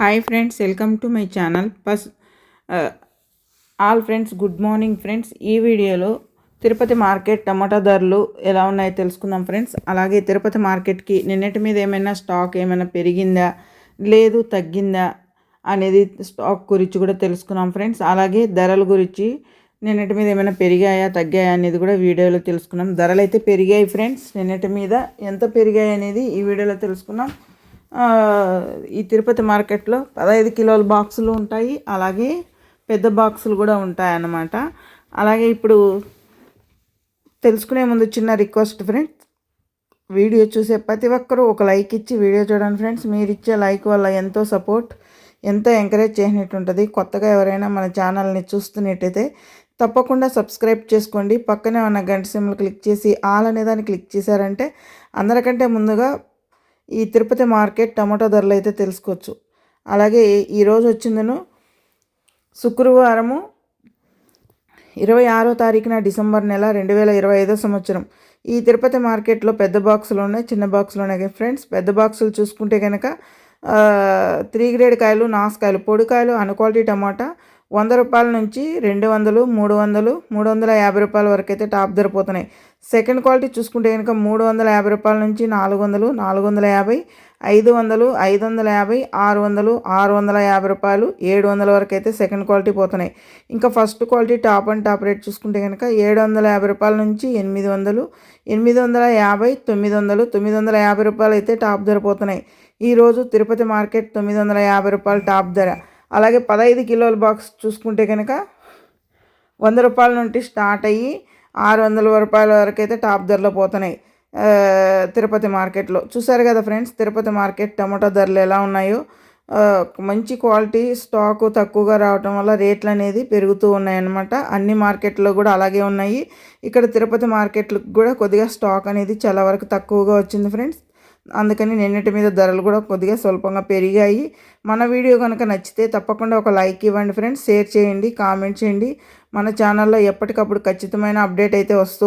Hi friends welcome to my channel. First all friends good morning friends. ఈ వీడియోలో Tirupati market టమాటా ధరలు ఎలా ఉన్నాయో తెలుసుకుందాం ఫ్రెండ్స్. అలాగే తిరుపతి మార్కెట్కి నిన్నటి మీద ఏమైనా స్టాక్ ఏమైనా పెరిగిందా లేదు తగ్గిందా అనేది స్టాక్ గురించి కూడా తెలుసుకున్నాం ఫ్రెండ్స్. అలాగే ధరల గురించి నిన్నటి మీద ఏమైనా పెరిగాయా తగ్గాయా అనేది కూడా వీడియోలో తెలుసుకున్నాం. ధరలు అయితే పెరిగాయి ఫ్రెండ్స్. నిన్నటి మీద ఎంత పెరిగాయి అనేది ఈ వీడియోలో తెలుసుకున్నాం. ఈ తిరుపతి మార్కెట్లో పదహైదు కిలోల బాక్సులు ఉంటాయి. అలాగే పెద్ద బాక్సులు కూడా ఉంటాయి అన్నమాట అలాగే ఇప్పుడు తెలుసుకునే ముందు చిన్న రిక్వెస్ట్ ఫ్రెండ్స్. వీడియో చూసే ప్రతి ఒక్కరూ ఒక లైక్ ఇచ్చి వీడియో చూడండి ఫ్రెండ్స్. మీరు ఇచ్చే లైక్ వల్ల ఎంతో సపోర్ట్ ఎంతో ఎంకరేజ్ చేసినట్టు ఉంటుంది. కొత్తగా ఎవరైనా మన ఛానల్ని చూస్తున్నట్టయితే తప్పకుండా సబ్స్క్రైబ్ చేసుకోండి. పక్కనే ఉన్న గంట సిమ్లు క్లిక్ చేసి ఆల్ అనే దాన్ని క్లిక్ చేశారంటే అందరికంటే ముందుగా ఈ తిరుపతి మార్కెట్ టమాటో ధరలు అయితే తెలుసుకోవచ్చు. అలాగే ఈరోజు వచ్చిందను శుక్రవారము ఇరవై ఆరో తారీఖున డిసెంబర్ నెల రెండు వేల ఇరవై ఐదో సంవత్సరం. ఈ తిరుపతి మార్కెట్లో పెద్ద బాక్సులు ఉన్నాయి చిన్న బాక్సులు ఉన్నాయి ఫ్రెండ్స్. పెద్ద బాక్సులు చూసుకుంటే కనుక త్రీ గ్రేడ్ కాయలు నాసుకాయలు పొడికాయలు అన్ క్వాలిటీ టమాటా వంద రూపాయల నుంచి రెండు వందలు మూడు వందలు మూడు వందల యాభై రూపాయల వరకు అయితే టాప్ ధరిపోతున్నాయి సెకండ్ క్వాలిటీ చూసుకుంటే కనుక మూడు వందల యాభై రూపాయల నుంచి నాలుగు వందలు నాలుగు వందల యాభై ఐదు వందలు ఐదు వందల యాభై ఆరు వందలు ఆరు వందల యాభై రూపాయలు ఏడు వందల వరకు అయితే సెకండ్ క్వాలిటీ పోతున్నాయి. ఇంకా first quality top and top rate చూసుకుంటే కనుక ఏడు వందల యాభై రూపాయల నుంచి ఎనిమిది వందలు ఎనిమిది వందల యాభై తొమ్మిది వందలు తొమ్మిది వందల యాభై రూపాయలు అయితే టాప్ ధర పోతున్నాయి. ఈరోజు తిరుపతి మార్కెట్ తొమ్మిది వందల యాభై రూపాయలు టాప్ ధర. అలాగే పదహైదు కిలోల బాక్స్ చూసుకుంటే కనుక వంద రూపాయల నుండి స్టార్ట్ అయ్యి ఆరు వందల రూపాయల వరకు అయితే టాప్ ధరలో పోతున్నాయి. తిరుపతి మార్కెట్లో. చూసారు కదా ఫ్రెండ్స్ తిరుపతి మార్కెట్ టమాటో ధరలు ఎలా ఉన్నాయో. మంచి క్వాలిటీ స్టాకు తక్కువగా రావటం వల్ల రేట్లు అనేది పెరుగుతూ ఉన్నాయన్నమాట. అన్ని మార్కెట్లో కూడా అలాగే ఉన్నాయి. ఇక్కడ తిరుపతి మార్కెట్లకు కూడా కొద్దిగా స్టాక్ అనేది చాలా వరకు తక్కువగా వచ్చింది ఫ్రెండ్స్. అందుకని నిన్నటి మీద ధరలు కూడా కొద్దిగా స్వల్పంగా పెరిగాయి. మన వీడియో కనుక నచ్చితే తప్పకుండా ఒక లైక్ ఇవ్వండి ఫ్రెండ్స్ షేర్ చేయండి కామెంట్ చేయండి. మన ఛానల్లో ఎప్పటికప్పుడు ఖచ్చితమైన అప్డేట్ అయితే వస్తూ